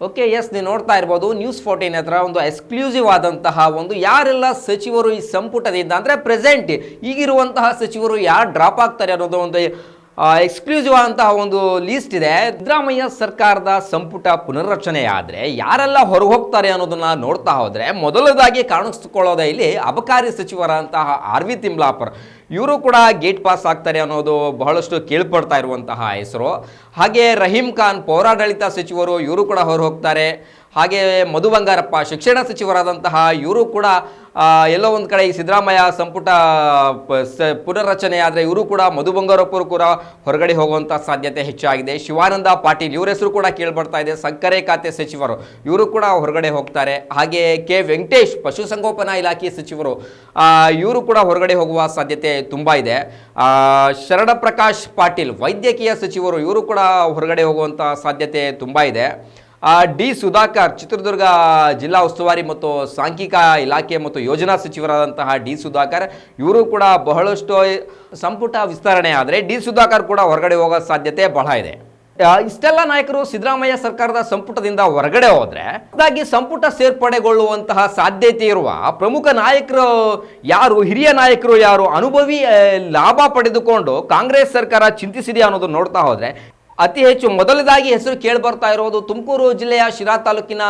Okay yes ನೀವು ನೋಡ್ತಾ ಇರ್ಬೋದು ನ್ಯೂಸ್ ಫೋರ್ಟೀನ್ ಹತ್ರ ಒಂದು ಎಕ್ಸ್ಕ್ಲೂಸಿವ್ ಆದಂತಹ ಒಂದು ಯಾರೆಲ್ಲ ಸಚಿವರು ಈ ಸಂಪುಟದಿಂದ ಅಂದರೆ ಪ್ರೆಸೆಂಟ್ ಈಗಿರುವಂತಹ ಸಚಿವರು ಯಾರು ಡ್ರಾಪ್ ಆಗ್ತಾರೆ ಅನ್ನೋದು ಒಂದು ಎಕ್ಸ್ಕ್ಲೂಸಿವ್ ಆದಂತಹ ಒಂದು ಲೀಸ್ಟ್ ಇದೆ. ಸಿದ್ದರಾಮಯ್ಯ ಸರ್ಕಾರದ ಸಂಪುಟ ಪುನರ್ರಚನೆ ಆದರೆ ಯಾರೆಲ್ಲ ಹೊರಗೆ ಹೋಗ್ತಾರೆ ಅನ್ನೋದನ್ನ ನೋಡ್ತಾ ಹೋದರೆ ಮೊದಲದಾಗಿ ಕಾಣಿಸ್ಕೊಳ್ಳೋದೇ ಇಲ್ಲಿ ಅಬಕಾರಿ ಸಚಿವರಂತಹ ಆರ್ ವಿ ತಿಮ್ಲಾಪರ್. ಇವರು ಕೂಡ ಗೇಟ್ ಪಾಸ್ ಆಗ್ತಾರೆ ಅನ್ನೋದು ಬಹಳಷ್ಟು ಕೇಳ್ಪಡ್ತಾ ಇರುವಂತಹ ಹೆಸರು. ಹಾಗೆ ರಹೀಂ ಖಾನ್ ಪೌರಾಡಳಿತ ಸಚಿವರು ಇವರು ಕೂಡ ಹೊರ ಹೋಗ್ತಾರೆ ಹಾಗೆ ಮಧು ಬಂಗಾರಪ್ಪ ಶಿಕ್ಷಣ ಸಚಿವರಾದಂತಹ ಇವರು ಕೂಡ ಎಲ್ಲೋ ಒಂದು ಕಡೆ ಈ ಸಿದ್ದರಾಮಯ್ಯ ಸಂಪುಟ ಪುನರ್ರಚನೆ ಆದರೆ ಇವರು ಕೂಡ ಮಧು ಬಂಗಾರಪ್ಪರು ಕೂಡ ಹೊರಗಡೆ ಹೋಗುವಂಥ ಸಾಧ್ಯತೆ ಹೆಚ್ಚಾಗಿದೆ. ಶಿವಾನಂದ ಪಾಟೀಲ್ ಇವ್ರ ಹೆಸರು ಕೂಡ ಕೇಳ್ಬರ್ತಾ ಇದೆ. ಸಕ್ಕರೆ ಖಾತೆ ಸಚಿವರು ಇವರು ಕೂಡ ಹೊರಗಡೆ ಹೋಗ್ತಾರೆ. ಹಾಗೆ ಕೆ. ವೆಂಕಟೇಶ್ ಪಶುಸಂಗೋಪನಾ ಇಲಾಖೆ ಸಚಿವರು ಇವರು ಕೂಡ ಹೊರಗಡೆ ಹೋಗುವ ಸಾಧ್ಯತೆ ತುಂಬ ಇದೆ. ಶರಣಪ್ರಕಾಶ್ ಶರಣ ಪ್ರಕಾಶ್ ಪಾಟೀಲ್, ವೈದ್ಯಕೀಯ ಸಚಿವರು ಇವರು ಕೂಡ ಹೊರಗಡೆ ಹೋಗುವಂಥ ಸಾಧ್ಯತೆ ತುಂಬ ಇದೆ. ಡಿ ಸುಧಾಕರ್, ಚಿತ್ರದುರ್ಗ ಜಿಲ್ಲಾ ಉಸ್ತುವಾರಿ ಮತ್ತು ಸಾಂಖ್ಯಿಕ ಇಲಾಖೆ ಮತ್ತು ಯೋಜನಾ ಸಚಿವರಾದಂತಹ ಡಿ ಸುಧಾಕರ್, ಇವರು ಕೂಡ ಬಹಳಷ್ಟು ಸಂಪುಟ ವಿಸ್ತರಣೆ ಆದರೆ ಡಿ ಸುಧಾಕರ್ ಕೂಡ ಹೊರಗಡೆ ಹೋಗೋ ಸಾಧ್ಯತೆ ಬಹಳ ಇದೆ. ಇಷ್ಟೆಲ್ಲ ನಾಯಕರು ಸಿದ್ದರಾಮಯ್ಯ ಸರ್ಕಾರದ ಸಂಪುಟದಿಂದ ಹೊರಗಡೆ ಹೋದರೆ ಹಾಗಾಗಿ ಸಂಪುಟ ಸೇರ್ಪಡೆಗೊಳ್ಳುವಂತಹ ಸಾಧ್ಯತೆ ಇರುವ ಪ್ರಮುಖ ನಾಯಕರು ಯಾರು, ಹಿರಿಯ ನಾಯಕರು ಯಾರು, ಅನುಭವಿ ಲಾಭ ಪಡೆದುಕೊಂಡು ಕಾಂಗ್ರೆಸ್ ಸರ್ಕಾರ ಚಿಂತಿಸಿದೆ ಅನ್ನೋದು ನೋಡ್ತಾ ಹೋದ್ರೆ ಅತಿ ಹೆಚ್ಚು ಮೊದಲದಾಗಿ ಹೆಸರು ಕೇಳಿಬರ್ತಾ ಇರೋದು ತುಮಕೂರು ಜಿಲ್ಲೆಯ ಶಿರಾ ತಾಲೂಕಿನ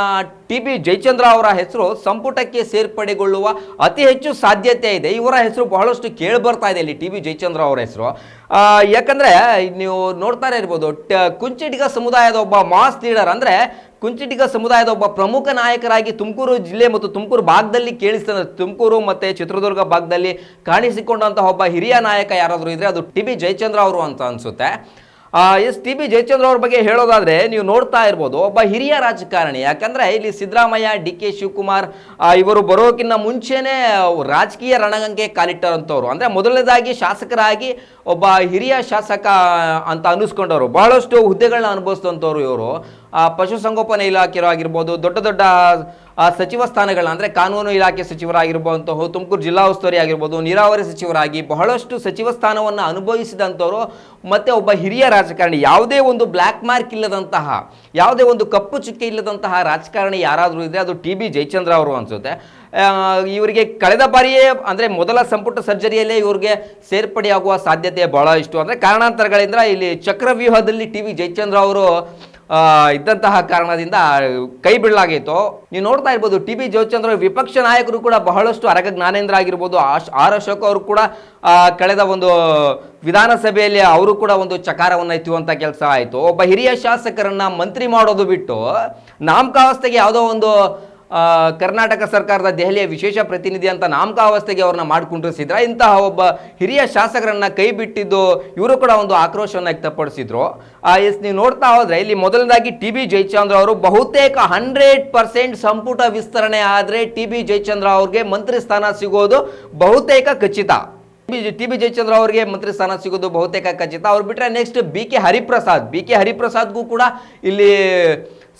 ಟಿ ಬಿ ಜಯಚಂದ್ರ ಅವರ ಹೆಸರು ಸಂಪುಟಕ್ಕೆ ಸೇರ್ಪಡೆಗೊಳ್ಳುವ ಅತಿ ಹೆಚ್ಚು ಸಾಧ್ಯತೆ ಇದೆ. ಇವರ ಹೆಸರು ಬಹಳಷ್ಟು ಕೇಳಿ ಬರ್ತಾ ಇದೆ ಇಲ್ಲಿ ಟಿ ಬಿ ಜಯಚಂದ್ರ ಅವರ ಹೆಸರು. ಯಾಕಂದರೆ ನೀವು ನೋಡ್ತಾನೆ ಇರ್ಬೋದು ಕುಂಚಿಟಿಗ ಸಮುದಾಯದ ಒಬ್ಬ ಮಾಸ್ ಲೀಡರ್ ಅಂದ್ರೆ ಕುಂಚಿಟಿಗ ಸಮುದಾಯದ ಒಬ್ಬ ಪ್ರಮುಖ ನಾಯಕರಾಗಿ ತುಮಕೂರು ಜಿಲ್ಲೆ ಮತ್ತು ತುಮಕೂರು ಭಾಗದಲ್ಲಿ ಕೇಳಿಸ್ತಾನೆ. ತುಮಕೂರು ಮತ್ತು ಚಿತ್ರದುರ್ಗ ಭಾಗದಲ್ಲಿ ಕಾಣಿಸಿಕೊಂಡಂತಹ ಒಬ್ಬ ಹಿರಿಯ ನಾಯಕ ಯಾರಾದರೂ ಇದ್ರೆ ಅದು ಟಿ ಬಿ ಜಯಚಂದ್ರ ಅವರು ಅಂತ ಅನ್ಸುತ್ತೆ. ಎಸ್, ಟಿ ಬಿ ಜಯಚಂದ್ರ ಅವ್ರ ಬಗ್ಗೆ ಹೇಳೋದಾದ್ರೆ ನೀವು ನೋಡ್ತಾ ಇರ್ಬೋದು ಒಬ್ಬ ಹಿರಿಯ ರಾಜಕಾರಣಿ. ಯಾಕಂದ್ರೆ ಇಲ್ಲಿ ಸಿದ್ದರಾಮಯ್ಯ, ಡಿ ಕೆ ಶಿವಕುಮಾರ್ ಇವರು ಬರೋಕ್ಕಿಂತ ಮುಂಚೆನೆ ರಾಜಕೀಯ ರಣಗಂಗೆ ಕಾಲಿಟ್ಟಂಥವ್ರು ಅಂದ್ರೆ ಮೊದಲನೇದಾಗಿ ಶಾಸಕರಾಗಿ ಒಬ್ಬ ಹಿರಿಯ ಶಾಸಕ ಅಂತ ಅನ್ನಿಸ್ಕೊಂಡವರು. ಬಹಳಷ್ಟು ಹುದ್ದೆಗಳನ್ನ ಅನುಭವಿಸಿದಂಥವ್ರು ಇವರು. ಪಶುಸಂಗೋಪನೆ ಇಲಾಖೆಯರು ಆಗಿರ್ಬೋದು ದೊಡ್ಡ ದೊಡ್ಡ ಸಚಿವ ಸ್ಥಾನಗಳ ಅಂದರೆ ಕಾನೂನು ಇಲಾಖೆ ಸಚಿವರಾಗಿರ್ಬೋದಂತಹ ತುಮಕೂರು ಜಿಲ್ಲಾ ಉಸ್ತುವಾರಿ ಆಗಿರ್ಬೋದು, ನೀರಾವರಿ ಸಚಿವರಾಗಿ ಬಹಳಷ್ಟು ಸಚಿವ ಸ್ಥಾನವನ್ನು ಅನುಭವಿಸಿದಂಥವರು, ಮತ್ತು ಒಬ್ಬ ಹಿರಿಯ ರಾಜಕಾರಣಿ, ಯಾವುದೇ ಒಂದು ಬ್ಲ್ಯಾಕ್ ಮಾರ್ಕ್ ಇಲ್ಲದಂತಹ, ಯಾವುದೇ ಒಂದು ಕಪ್ಪು ಚುಕ್ಕೆ ಇಲ್ಲದಂತಹ ರಾಜಕಾರಣಿ ಯಾರಾದರೂ ಇದ್ದರೆ ಅದು ಟಿ ಬಿ ಜಯಚಂದ್ರ ಅವರು ಅನಿಸುತ್ತೆ. ಇವರಿಗೆ ಕಳೆದ ಬಾರಿಯೇ, ಅಂದರೆ ಮೊದಲ ಸಂಪುಟ ಸರ್ಜರಿಯಲ್ಲೇ ಇವರಿಗೆ ಸೇರ್ಪಡೆಯಾಗುವ ಸಾಧ್ಯತೆ ಬಹಳ ಇಷ್ಟು. ಅಂದರೆ ಕಾರಣಾಂತರಗಳಿಂದ ಇಲ್ಲಿ ಚಕ್ರವ್ಯೂಹದಲ್ಲಿ ಟಿ ವಿ ಜಯಚಂದ್ರ ಅವರು ಇದ್ದಂತಹ ಕಾರಣದಿಂದ ಕೈ ಬಿಡಲಾಗಿತ್ತು ನೀವು ನೋಡ್ತಾ ಇರ್ಬೋದು, ಟಿ ಬಿ ಜಯಚಂದ್ರ ವಿಪಕ್ಷ ನಾಯಕರು ಕೂಡ ಬಹಳಷ್ಟು ಅರಗ ಜ್ಞಾನೇಂದ್ರ ಆಗಿರ್ಬೋದು ಆರ್ ಅಶೋಕ್ ಅವರು ಕೂಡ ಕಳೆದ ಒಂದು ವಿಧಾನಸಭೆಯಲ್ಲಿ ಅವರು ಕೂಡ ಒಂದು ಚಕಾರವನ್ನು ಎತ್ತುವಂಥ ಕೆಲಸ ಆಯಿತು. ಒಬ್ಬ ಹಿರಿಯ ಶಾಸಕರನ್ನ ಮಂತ್ರಿ ಮಾಡೋದು ಬಿಟ್ಟು ನಾಮಕಾವಸ್ಥೆಗೆ ಯಾವುದೋ ಒಂದು ಕರ್ನಾಟಕ ಸರ್ಕಾರದ ದೆಹಲಿಯ ವಿಶೇಷ ಪ್ರತಿನಿಧಿ ಅಂತ ನಾಮಕಾವಸ್ಥೆಗೆ ಅವ್ರನ್ನ ಮಾಡಿಕೊಂಡಿಸಿದ್ರ ಇಂತಹ ಒಬ್ಬ ಹಿರಿಯ ಶಾಸಕರನ್ನ ಕೈ ಬಿಟ್ಟಿದ್ದು ಇವರು ಕೂಡ ಒಂದು ಆಕ್ರೋಶವನ್ನು ವ್ಯಕ್ತಪಡಿಸಿದ್ರು. ಎಸ್, ನೀವು ನೋಡ್ತಾ ಹೋದ್ರೆ ಇಲ್ಲಿ ಮೊದಲನೇದಾಗಿ ಟಿ ಬಿ ಜಯಚಂದ್ರ ಅವರು ಬಹುತೇಕ ಹಂಡ್ರೆಡ್ ಪರ್ಸೆಂಟ್ ಸಂಪುಟ ವಿಸ್ತರಣೆ ಆದರೆ ಟಿ ಬಿ ಜಯಚಂದ್ರ ಅವ್ರಿಗೆ ಮಂತ್ರಿ ಸ್ಥಾನ ಸಿಗೋದು ಬಹುತೇಕ ಖಚಿತ. ಟಿ ಬಿ ಜಯಚಂದ್ರ ಅವರಿಗೆ ಮಂತ್ರಿ ಸ್ಥಾನ ಸಿಗೋದು ಬಹುತೇಕ ಖಚಿತ. ಅವ್ರು ಬಿಟ್ರೆ next B K Hariprasad, B K ಹರಿಪ್ರಸಾದ್ಗೂ ಕೂಡ ಇಲ್ಲಿ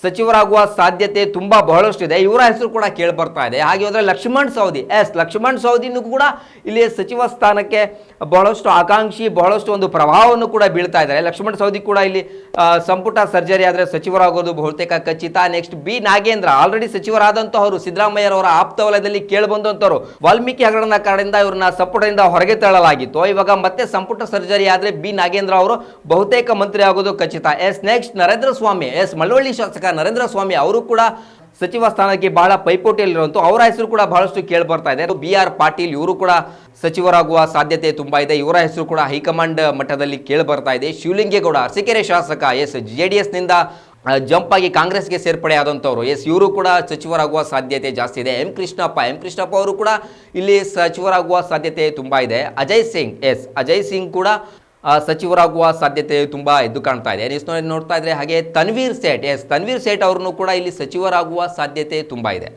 ಸಚಿವರಾಗುವ ಸಾಧ್ಯತೆ ತುಂಬಾ ಬಹಳಷ್ಟು ಇದೆ ಇವರ ಹೆಸರು ಕೂಡ ಕೇಳಿ ಬರ್ತಾ ಇದೆ. ಹಾಗೆ ಹೋದ್ರೆ ಲಕ್ಷ್ಮಣ್ ಸೌದಿ ಎಸ್, ಲಕ್ಷ್ಮಣ್ ಸೌದಿನೂ ಕೂಡ ಇಲ್ಲಿ ಸಚಿವ ಸ್ಥಾನಕ್ಕೆ ಬಹಳಷ್ಟು ಆಕಾಂಕ್ಷಿ, ಬಹಳಷ್ಟು ಒಂದು ಪ್ರಭಾವವನ್ನು ಕೂಡ ಬೀಳ್ತಾ ಇದ್ದಾರೆ. ಲಕ್ಷ್ಮಣ್ ಸೌದಿ ಕೂಡ ಇಲ್ಲಿ ಸಂಪುಟ ಸರ್ಜರಿ ಆದರೆ ಸಚಿವರಾಗೋದು ಬಹುತೇಕ ಖಚಿತ. Next B Nagendra. ಆಲ್ರೆಡಿ ಸಚಿವರಾದಂತಹವರು, ಸಿದ್ದರಾಮಯ್ಯರವರ ಆಪ್ತ ವಲಯದಲ್ಲಿ ಕೇಳಿ ಬಂದಂತವರು ವಾಲ್ಮೀಕಿ ಹಗರಣ ಕಾರಣದಿಂದ ಇವ್ರನ್ನ ಸಂಪುಟದಿಂದ ಹೊರಗೆ ತಳ್ಳಲಾಗಿತ್ತು. ಇವಾಗ ಮತ್ತೆ ಸಂಪುಟ ಸರ್ಜರಿ ಆದರೆ ಬಿ ನಾಗೇಂದ್ರ ಅವರು ಬಹುತೇಕ ಮಂತ್ರಿ ಆಗೋದು ಖಚಿತ. Yes, next Narendra Swamy. Yes, Malavalli ಶಾಸಕ ನರೇಂದ್ರ ಸ್ವಾಮಿ ಅವರು ಕೂಡ ಸಚಿವ ಸ್ಥಾನಕ್ಕೆ ಬಹಳ ಪೈಪೋಟಿಯಲ್ಲಿರುವಂತ ಅವರ ಹೆಸರು ಕೂಡ ಬಹಳಷ್ಟು ಕೇಳಿ ಬರ್ತಾ ಇದೆ. ಬಿ ಆರ್ ಪಾಟೀಲ್ ಇವರು ಕೂಡ ಸಚಿವರಾಗುವ ಸಾಧ್ಯತೆ ತುಂಬಾ ಇದೆ. ಇವರ ಹೆಸರು ಕೂಡ ಹೈಕಮಾಂಡ್ ಮಟ್ಟದಲ್ಲಿ ಕೇಳಿ ಬರ್ತಾ ಇದೆ. ಶಿವಲಿಂಗೇಗೌಡ, ಅರಸೀಕೆರೆ ಶಾಸಕ ಎಸ್ ಜೆ ಡಿ ಎಸ್ನಿಂದ ಜಂಪ್ ಆಗಿ ಕಾಂಗ್ರೆಸ್ಗೆ ಸೇರ್ಪಡೆ ಆದಂಥವ್ರು ಎಸ್, ಇವರು ಕೂಡ ಸಚಿವರಾಗುವ ಸಾಧ್ಯತೆ ಜಾಸ್ತಿ ಇದೆ. ಎಂ ಕೃಷ್ಣಪ್ಪ ಎಂ ಕೃಷ್ಣಪ್ಪ ಅವರು ಕೂಡ ಇಲ್ಲಿ ಸಚಿವರಾಗುವ ಸಾಧ್ಯತೆ ತುಂಬಾ ಇದೆ. ಅಜಯ್ ಸಿಂಗ್, ಎಸ್, ಅಜಯ್ ಸಿಂಗ್ ಕೂಡ ಸಚಿವರಾಗುವ ಸಾಧ್ಯತೆ ತುಂಬ ಎದ್ದು ಕಾಣ್ತಾ ಇದೆ. ನೀಸ್ ನೋಡಿ ನೋಡ್ತಾ ಇದ್ರೆ ಹಾಗೆ ತನ್ವೀರ್ ಸೇಠ್, ಎಸ್, ತನ್ವೀರ್ ಸೇಠ್ ಅವ್ರನ್ನು ಕೂಡ ಇಲ್ಲಿ ಸಚಿವರಾಗುವ ಸಾಧ್ಯತೆ ತುಂಬ ಇದೆ.